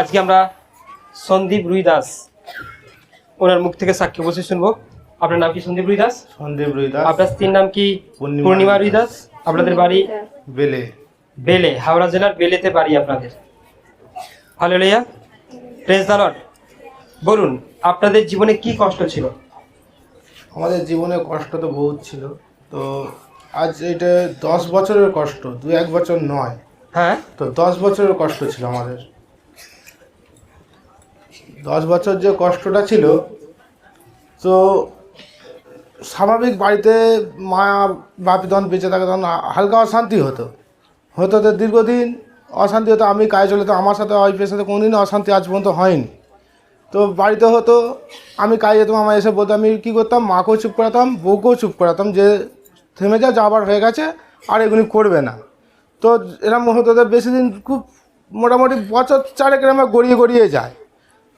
আজকে আমরা সন্দীপ রুই দাস ওনার মুখ থেকে সাক্ষী বসে শুনব। আপনার নাম কি সন্দীপ রুই দাস সন্দীপ রুইদাস। আপনার স্ত্রীর নাম কি? পূর্ণিমা পূর্ণিমা রুই রুই দাস আপনাদের বাড়ি? বেলে। বেলে হাওড়া জেলার বেলেতে বাড়ি আপনাদের। ভালো লইয়া। প্রেস দালট বলুন আপনাদের জীবনে কি কষ্ট ছিল? আমাদের জীবনে কষ্ট তো বহুত ছিল। তো আজ এটা দশ বছরের কষ্ট দু এক বছর নয়। হ্যাঁ? তো দশ বছরের কষ্ট ছিল আমাদের। দশ বছর যে কষ্টটা ছিল, তো স্বাভাবিক বাড়িতে মা, বাপি তখন বেঁচে থাকে তখন হালকা অশান্তি হতো। হতো তো দীর্ঘদিন অশান্তি হতো, আমি কাজে চলে তো আমার সাথে ওয়াইফের সাথে কোনোদিন অশান্তি আজ পর্যন্ত হয়নি। তো বাড়িতে হতো, আমি কাজে যেতাম, আমার এসে বলতো, আমি কী করতাম? মাকেও চুপ করাতাম, বউকেও চুপ করাতাম, যে থেমে যা যাবার হয়ে গেছে, আর এগুলি করবে না। তো এরকম হতো তো বেশি দিন খুব মোটামুটি বছর চারেক এরকম গড়িয়ে গড়িয়ে যায়।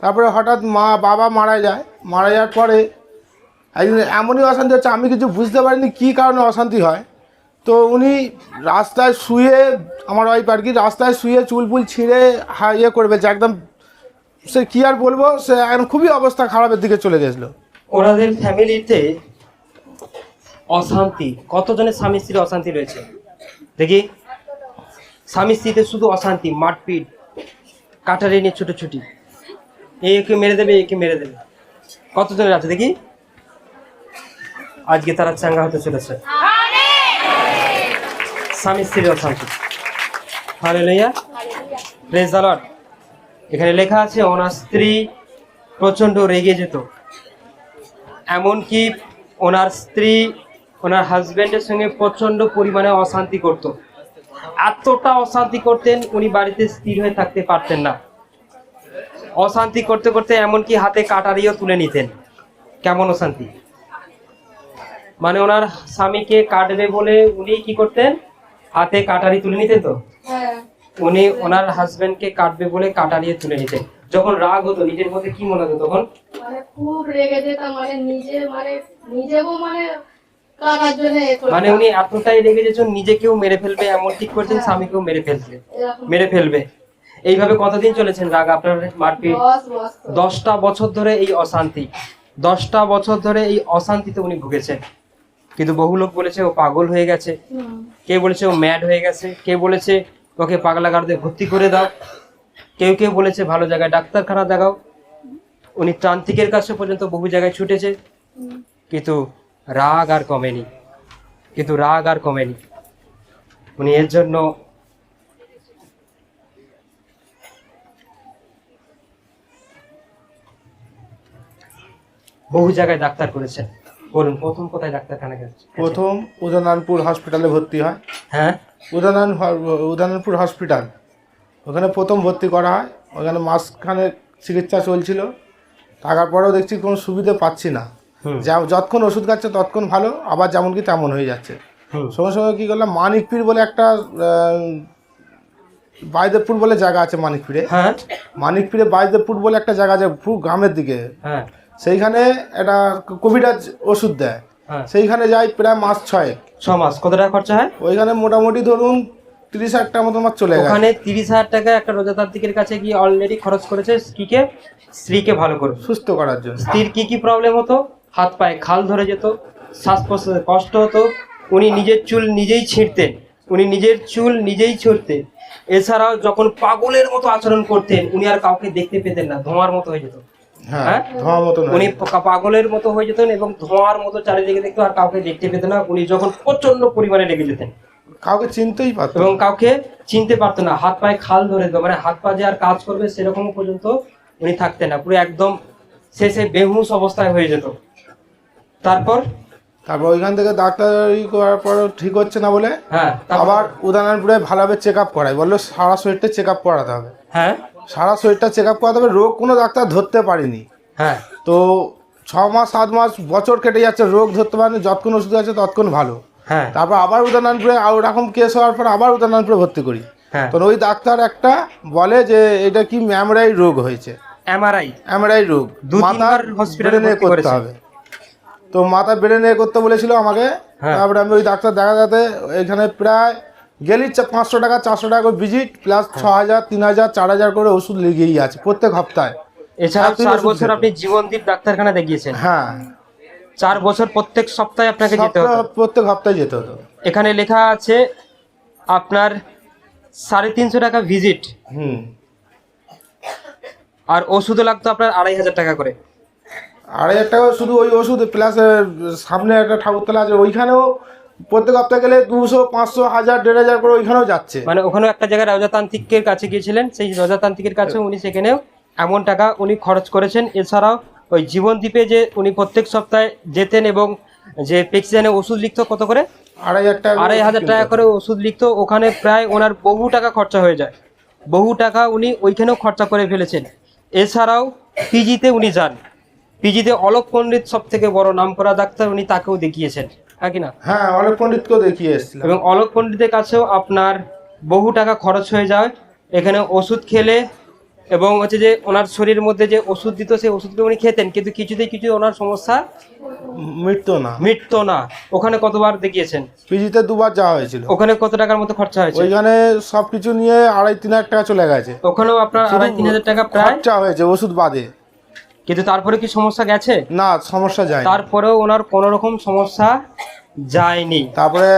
তারপরে হঠাৎ মা, বাবা মারা যায়। মারা যাওয়ার পরে একদিন এমনই অশান্তি হচ্ছে, আমি কিছু বুঝতে পারিনি কী কারণে অশান্তি হয়। তো উনি রাস্তায় শুয়ে, আমার ওয়াইফ আর কি, রাস্তায় শুয়ে চুল ফুল ছিঁড়ে হা ইয়ে করবে, যে একদম সে কী আর বলব, সে এখন খুবই অবস্থা খারাপের দিকে চলে গেছিল। ওনাদের ফ্যামিলিতে অশান্তি, কতজনের স্বামী স্ত্রীর অশান্তি রয়েছে? দেখি, স্বামী স্ত্রীতে শুধু অশান্তি, মারপিট কাটারি নিয়ে ছুটোছুটি। একে মেরে দেবে একে মেরে দেবে। কতজনের আছে দেখি? আজকে তারা চাঙ্গা হতে চলেছে। স্বামী স্ত্রীর অশান্তি হালে লইয়া লর্ড এখানে লেখা আছে, ওনার স্ত্রী প্রচণ্ড রেগে যেত। এমনকি ওনার স্ত্রী, ওনার হাজবেন্ডের সঙ্গে প্রচণ্ড পরিমাণে অশান্তি করত। এতটা অশান্তি করতেন, উনি বাড়িতে স্থির হয়ে থাকতে পারতেন না। অশান্তি করতে করতে এমনকি হাতে কাটারিও তুলে নিতেন। কেমন অশান্তি? মানে ওনার স্বামীকে কাটবে বলে উনি কি করতেন? হাতে কাটারি তুলে নিতেন তো? উনি ওনার হাজবেন্ডকে কাটবে বলে কাটারিয়ে তুলে নিতেন। যখন রাগ হতো নিজের মধ্যে কি মনে হতো তখন? মানে খুব রেগে যেতাম মানে নিজে মানে নিজেও মানে। মানে উনি এতটাই রেগে যেছেন নিজেকেও মেরে ফেলবে এমন ঠিক করছেন স্বামীকেও মেরে ফেলবে। মেরে ফেলবে। এইভাবে কতদিন চলেছেন রাগ আপনার মারপিট? দশটা বছর ধরে এই অশান্তি। দশটা বছর ধরে এই অশান্তিতে উনি ভুগেছেন। কিন্তু বহু লোক বলেছে ও পাগল হয়ে গেছে। কে বলেছে ও ম্যাড হয়ে গেছে? কে বলেছে ওকে পাগলা পাগলাগারদে ভর্তি করে দাও? কেউ কেউ বলেছে ভালো জায়গায় ডাক্তারখানা দেখাও। উনি তান্ত্রিকের কাছে পর্যন্ত বহু জায়গায় ছুটেছে। কিন্তু রাগ আর কমেনি। কিন্তু রাগ আর কমেনি। উনি এর জন্য বহু জায়গায় ডাক্তার করেছেন। বলুন প্রথম কোথায় ডাক্তারখানা গেছে? প্রথম উদয়নারায়ণপুর হসপিটালে ভর্তি হয়। হ্যাঁ? উদয়নারায়ণ হ- উদয়নারায়ণপুর হসপিটাল ওখানে প্রথম ভর্তি করা হয়। ওখানে মাসখানে চিকিৎসা চলছিল। থাকার পরেও দেখছি কোনো সুবিধে পাচ্ছি না। যা যতক্ষণ ওষুধ খাচ্ছে ততক্ষণ ভালো আবার যেমন কি তেমন হয়ে যাচ্ছে। সঙ্গে সঙ্গে কী করলাম মানিকপীর বলে একটা বাইদেবপুর বলে জায়গা আছে মানিকপীরে। হ্যাঁ। মানিকপীরে বাইদেবপুর বলে একটা জায়গা আছে পুরো গ্রামের দিকে। হ্যাঁ। সেইখানে একটা কোভিডাজ ওষুধ দেয়। হ্যাঁ। সেইখানে যাই প্রায় মাস ছয় ছ মাস। কত টাকা খরচা হয়? ওইখানে মোটামুটি ধরুন তিরিশ হাজার টাকা মতো আমার চলে গেছে। ওখানে তিরিশ হাজার টাকা একটা রোজাতান্ত্রিকের কাছে গিয়ে অলরেডি খরচ করেছে স্ত্রীকে। স্ত্রীকে ভালো করে। সুস্থ করার জন্য। স্ত্রীর কি কি প্রবলেম হতো? হাত পায়ে খাল ধরে যেত শ্বাস প্রশ্বাসে কষ্ট হতো উনি নিজের চুল নিজেই ছিঁড়তেন উনি নিজের চুল নিজেই ছড়তেন। এছাড়াও যখন পাগলের মতো আচরণ করতেন উনি আর কাউকে দেখতে পেতেন না ধোঁয়ার মতো হয়ে যেত। হ্যাঁ হ্যাঁ? ধোঁয়া উনি পাগলের মতো হয়ে যেতেন এবং ধোঁয়ার মতো চারিদিকে দেখতো আর কাউকে দেখতে পেতেন না। উনি যখন প্রচণ্ড পরিমাণে লেগে যেতেন। কাউকে চিনতেই পারতো এবং কাউকে চিনতে পারতো না। হাত পায়ে খাল ধরে দিত। মানে হাত পা যে আর কাজ করবে সেরকম পর্যন্ত উনি থাকতেন না। পুরো একদম শেষে বেহুশ অবস্থায় হয়ে যেত। তারপর? তারপর ওইখান থেকে ডাক্তারি করার পর ঠিক হচ্ছে না বলে হ্যাঁ আবার উদাহরণপুরে ভালোভাবে চেক আপ করাই বলল সারা শরীরটা চেক আপ করাতে হবে। হ্যাঁ? সারা শরীরটা চেক আপ করাতে হবে রোগ কোনো ডাক্তার ধরতে পারিনি। হ্যাঁ। তো ছ মাস সাত মাস বছর কেটে যাচ্ছে রোগ ধরতে পারেনি যতক্ষণ ওষুধ আছে ততক্ষণ ভালো। হ্যাঁ। তারপর আবার উদাহরণপুরে আর ওরকম কেস হওয়ার পর আবার উদাহরণপুরে ভর্তি করি। হ্যাঁ। তো ওই ডাক্তার একটা বলে যে এটা কি ম্যামরাই রোগ হয়েছে? এমআরআই এমআরআই রোগ। hospital-এ ব্রেনে ভর্তি করতে হবে। তো মাথা বেড়ে নিয়ে করতে বলেছিল আমাকে। হ্যাঁ। তারপরে আমি ওই ডাক্তার দেখা যাতে এখানে প্রায় গেলি চা- পাঁচশো টাকা চারশো টাকা করে ভিজিট প্লাস ছ হাজার তিন হাজার চার হাজার করে ওষুধ লেগেই আছে প্রত্যেক সপ্তাহে। এছাড়া চার বছর আপনি জীবনদীপ ডাক্তারখানা দেখিয়েছেন। হ্যাঁ। চার বছর প্রত্যেক সপ্তাহে আপনাকে যেতে হতো? প্রত্যেক সপ্তাহে যেতে হতো। এখানে লেখা আছে আপনার সাড়ে তিনশো টাকা ভিজিট হুম। আর ওষুধও লাগতো আপনার আড়াই হাজার টাকা করে। আড়াই হাজার টাকা শুধু ওই ওষুধ প্লাস সামনে একটা ঠাকুরতলা আছে ওইখানেও প্রত্যেক সপ্তাহে গেলে দুশো পাঁচশো হাজার দেড় হাজার করে ওইখানেও যাচ্ছে। মানে ওখানেও একটা জায়গায় রাজাতান্ত্রিকের কাছে গিয়েছিলেন সেই রাজাতান্ত্রিকের কাছে উনি সেখানেও এমন টাকা উনি খরচ করেছেন। এছাড়াও ওই জীবনদ্বীপে যে উনি প্রত্যেক সপ্তাহে যেতেন এবং যে প্রেক্সিজেনে ওষুধ লিখতো কত করে? আড়াই হাজার টাকা আড়াই হাজার টাকা করে ওষুধ লিখতো ওখানে প্রায় ওনার বহু টাকা খরচা হয়ে যায়। বহু টাকা উনি ওইখানেও খরচা করে ফেলেছেন। এছাড়াও পিজিতে উনি যান। পিজিতে অলোক পণ্ডিত সব থেকে বড় নাম করা ডাক্তার উনি তাকেও দেখিয়েছেন। হ্যাঁ কি না? হ্যাঁ অনেক পণ্ডিতকেও দেখিয়ে এসেছিলাম। এবং অলোক পণ্ডিতের কাছেও আপনার বহু টাকা খরচ হয়ে যায়। এখানে ওষুধ খেলে এবং হচ্ছে যে ওনার শরীরের মধ্যে যে ওষুধ দিত সেই ওষুধগুলো উনি খেতেন। কিন্তু কিছুতেই কিছু ওনার সমস্যা মৃত্যু না। মিটতো না। ওখানে কতবার দেখিয়েছেন? পিজিতে দুবার যাওয়া হয়েছিল। ওখানে কত টাকার মতো খরচা হয়েছে? ওইখানে সবকিছু নিয়ে আড়াই তিন হাজার টাকা চলে গেছে। ওখানেও আপনার আড়াই তিন হাজার টাকা প্রায় খরচা হয়েছে ওষুধ বাদে। কিন্তু তারপরে কি সমস্যা গেছে? না সমস্যা যায়। তারপরেও ওনার কোনো রকম সমস্যা যায়নি। তারপরে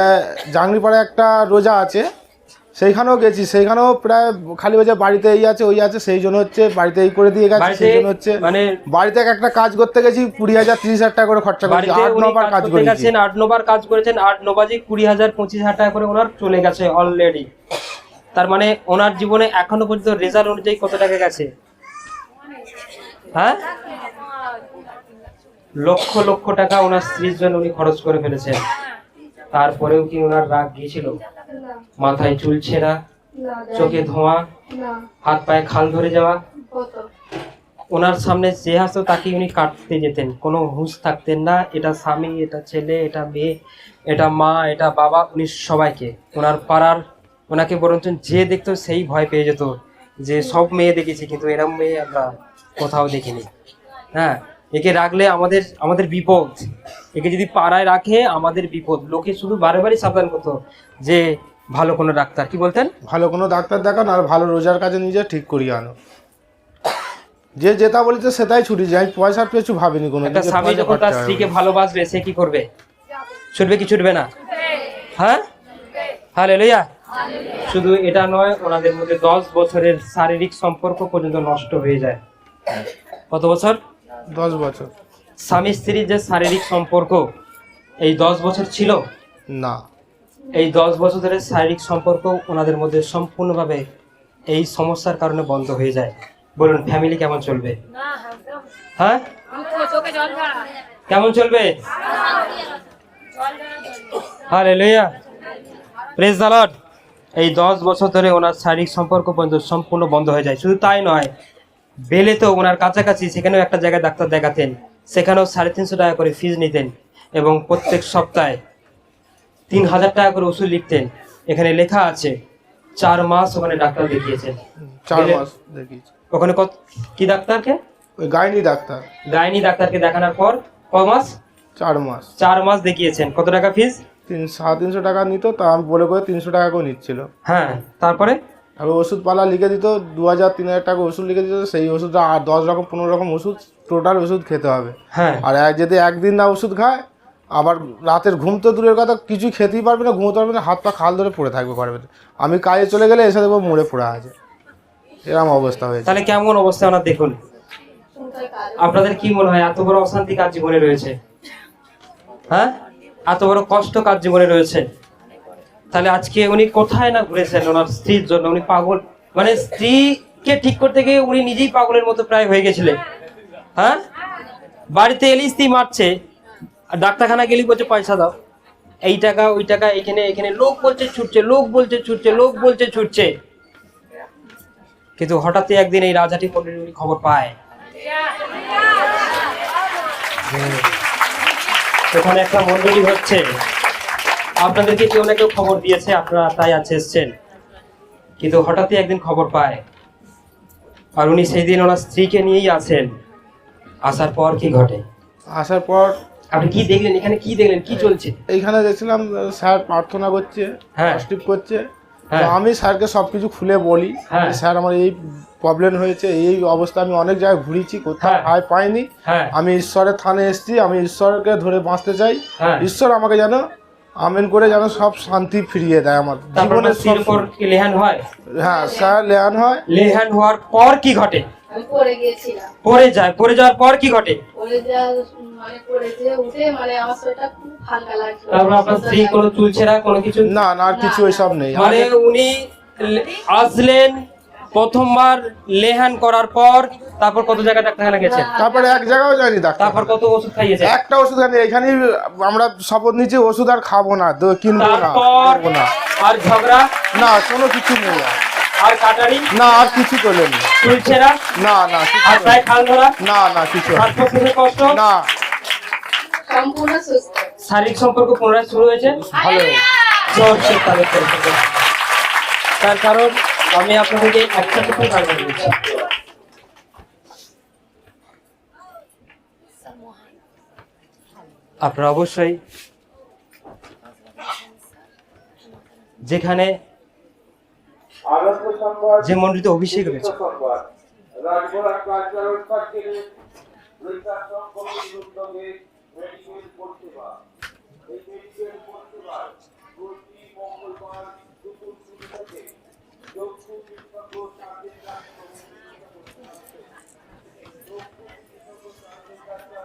জাংরিপাড়ে একটা রোজা আছে সেইখানেও গেছি। সেইখানেও প্রায় খালি বলছে বাড়িতে এই আছে ওই আছে সেই জন্য হচ্ছে বাড়িতে এই করে দিয়ে গেছে সেই জন্য হচ্ছে মানে বাড়িতে একটা কাজ করতে গেছি কুড়ি হাজার তিরিশ হাজার টাকা করে খরচা করেছি। আট নবার কাজ কাজ করতে করেছি গেছেন আট নবার কাজ করেছেন আট নবাজি কুড়ি হাজার পঁচিশ হাজার টাকা করে ওনার চলে গেছে অলরেডি তার মানে ওনার জীবনে এখনও পর্যন্ত রেজাল্ট অনুযায়ী কত টাকা গেছে? হ্যাঁ? লক্ষ লক্ষ টাকা ওনার স্ত্রীর জন্য উনি খরচ করে ফেলেছেন। তারপরেও কি ওনার রাগ গিয়েছিল? মাথায় চুল ছেঁড়া, চোখে ধোঁয়া, হাত পায়ে খাল ধরে যাওয়া? ওনার সামনে যে হাসতো তাকে উনি কাটতে যেতেন। কোনো হুঁশ থাকতেন না, এটা স্বামী, এটা ছেলে, এটা মেয়ে, এটা মা, এটা বাবা, উনি সবাইকে। ওনার পাড়ার ওনাকে বরঞ্চ যে দেখতো সেই ভয় পেয়ে যেত যে সব মেয়ে দেখেছি, কিন্তু এরম মেয়ে আমরা কোথাও দেখিনি। হ্যাঁ একে রাখলে আমাদের আমাদের বিপদ। একে যদি পাড়ায় রাখে আমাদের বিপদ। লোকে শুধু বারে বারে সাবধান করতো যে ভালো কোনো ডাক্তার। কি বলতেন? ভালো কোনো ডাক্তার দেখান আর ভালো রোজার কাজে নিজে ঠিক করিয়ে আনো। যে যেটা বলেছে সেটাই ছুটি যায়। পয়সার পেছু ভাবিনি কোনো একটা স্বামী যখন তার স্ত্রীকে ভালোবাসবে সে কি করবে? ছুটবে কি ছুটবে না? হ্যাঁ? হ্যালো লইয়া শুধু এটা নয় ওনাদের মধ্যে দশ বছরের শারীরিক সম্পর্ক পর্যন্ত নষ্ট হয়ে যায়। কত বছর? দশ বছর। স্বামী স্ত্রীর যে শারীরিক সম্পর্ক এই দশ বছর ছিল? না। এই দশ বছর ধরে শারীরিক সম্পর্ক ওনাদের মধ্যে সম্পূর্ণভাবে এই সমস্যার কারণে বন্ধ হয়ে যায়। বলুন ফ্যামিলি কেমন চলবে? হ্যাঁ? কেমন চলবে? হালেলুয়া লইয়া। দ্য লর্ড এই দশ বছর ধরে ওনার শারীরিক সম্পর্ক পর্যন্ত সম্পূর্ণ বন্ধ হয়ে যায়। শুধু তাই নয় বেলেতেও ওনার কাছাকাছি সেখানেও একটা জায়গায় ডাক্তার দেখাতেন সেখানেও সাড়ে তিনশো টাকা করে ফিজ নিতেন এবং প্রত্যেক সপ্তাহে তিন হাজার টাকা করে ওষুধ লিখতেন। এখানে লেখা আছে চার মাস ওখানে ডাক্তার দেখিয়েছেন। চার মাস ওখানে কত কি ডাক্তারকে? ওই গাইনি ডাক্তার। গাইনি ডাক্তারকে দেখানোর পর ক মাস? চার মাস। চার মাস দেখিয়েছেন। কত টাকা ফিজ তিন সাড়ে তিনশো টাকা নিত তা আমি বলে করে তিনশো টাকা করে নিচ্ছিল। হ্যাঁ তারপরে? আর ওষুধপালা লিখে দিত দু হাজার তিন হাজার টাকা ওষুধ লিখে দিত সেই ওষুধটা আর দশ রকম পনেরো রকম ওষুধ টোটাল ওষুধ খেতে হবে। হ্যাঁ। আর এক- যদি একদিন না ওষুধ খায় আবার রাতের ঘুম তো দূরের কথা কিছু খেতেই পারবে না ঘুমোতে পারবে না হাত পা খাল ধরে পড়ে থাকবে পারবে আমি কাজে চলে গেলে এসে দেখব মরে পড়ে আছে। এরকম অবস্থা হয়েছে। তাহলে কেমন অবস্থা ওনার দেখুন? আপনাদের কি মনে হয় এত বড় অশান্তি কার জীবনে রয়েছে? হ্যাঁ? এত বড় কষ্ট কার জীবনে রয়েছে? তাহলে আজকে উনি কোথায় না ঘুরেছেন? ওনার স্ত্রীর জন্য। উনি পাগল। মানে স্ত্রীকে ঠিক করতে গিয়ে উনি নিজেই পাগলের মতো প্রায় হয়ে গেছিলেন। হ্যাঁ? বাড়িতে এলি স্ত্রী মারছে। আর ডাক্তারখানা গেলি বলছে, পয়সা দাও। এই টাকা, ওই টাকা, এখানে এখানে। লোক বলছে, ছুটছে, লোক বলছে, ছুটছে, লোক বলছে, ছুটছে। কিন্তু হঠাৎই একদিন এই রাজাটি উনি খবর পায়। সেখানে একটা মন্ডলী হচ্ছে। আপনাদেরকে কেউ না কেউ খবর দিয়েছে আপনারা তাই আছে এসছেন। কিন্তু হঠাৎই একদিন খবর পায়। আর উনি সেই দিন ওনার স্ত্রীকে নিয়েই আসেন আসার পর কি ঘটে? আসার পর আপনি কি দেখলেন? এখানে কি দেখলেন? কি চলছে? এইখানে দেখছিলাম স্যার প্রার্থনা করছে হ্যাঁ। স্টিপ করছে। তো হ্যাঁ। আমি স্যারকে সব কিছু খুলে বলি হ্যাঁ। স্যার আমার এই প্রবলেম হয়েছে এই অবস্থা আমি অনেক জায়গায় ঘুরেছি কোথাও হ্যাঁ। পাইনি। আমি ঈশ্বরের থানে এসেছি আমি ঈশ্বরকে ধরে বাঁচতে চাই। ঈশ্বর আমাকে যেন আমেন করে যেন সব শান্তি ফিরিয়ে দেয় আমার তারপর জীবনের উপর লেহান হয়? হ্যাঁ স্যার লেয়ান হয়। লেহান হওয়ার পর কি ঘটে? আমি পড়ে গিয়েছিলাম। পড়ে যায় পড়ে যাওয়ার পর কি ঘটে? পড়ে যা মানে পড়ে যে উঠে মানে আমার শরীরটা খুব হালকা লাগছিল। তারপর আপনার স্ত্রী কোনো চুল ছেঁড়া কোনো কিছু? না না আর কিছু ওইসব নেই। মানে উনি আসলেন প্রথমবার লেহান করার পর তারপর কত জায়গায় ডাক্তারখানা গেছেন তারপরে এক জায়গাও যাইনি ডাক্তার তারপর কত ওষুধ খাইয়েছে? একটা ওষুধ খানি এখানেই আমরা শপথ নিচ্ছি ওষুধ আর খাব না কিনবো না তারপর না। আর ঝগড়া? না কোনো কিছু নেই আর। কাটারি? না আর কিছু চলেনি চুল ছেঁড়া? না না আর খাল ধরা না না কিছু শ্বাস প্রশ্বাসের কষ্ট? না। সম্পূর্ণ সুস্থ। শারীরিক সম্পর্ক পুনরায় শুরু হয়েছে? ভালো তাদের পরিচিত। তার কারণ আমি আপনাদেরকে একটা কথা জানিয়ে দিচ্ছি। আপনারা অবশ্যই যেখানে যে মন্ডিত অভিষেক রয়েছে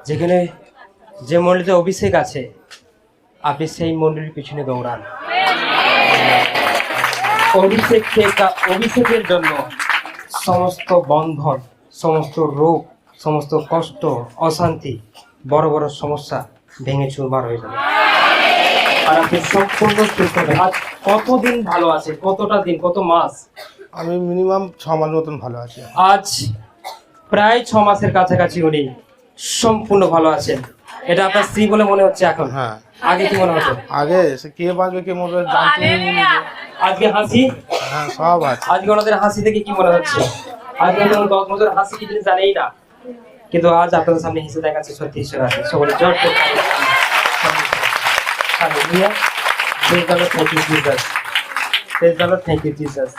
যেখানে যে মন্ডিতে অভিষেক আছে, আপনি সেই মন্দিরের পিছনে দৌড়ান। অভিষেক অভিষেকের জন্য সমস্ত বন্ধন, সমস্ত রোগ, সমস্ত কষ্ট, অশান্তি, বড় বড় সমস্যা ভেঙে চুরমার হয়ে যাবে। আর আপনি সম্পূর্ণ সুস্থ কতদিন ভালো আছে কতটা দিন কত মাস আমি মিনিমাম ছ মাস মতন ভালো আছি আজ প্রায় ছ মাসের কাছাকাছি উনি সম্পূর্ণ ভালো আছেন এটা আপনার স্ত্রী বলে মনে হচ্ছে এখন হ্যাঁ আগে কি মনে হতো আগে সে কে বাঁচবে কে মরবে জানতে আজকে হাসি হ্যাঁ সব আছে আজকে ওনাদের হাসি থেকে কি মনে হচ্ছে আজকে ওনাদের দশ বছর হাসি কি জানেই না কিন্তু আজ আপনাদের সামনে হেসে দেখাচ্ছে সত্যি ঈশ্বর আছে সকলে জোর করে. Praise the Lord, thank you, Jesus. Praise the Lord, thank you, Jesus.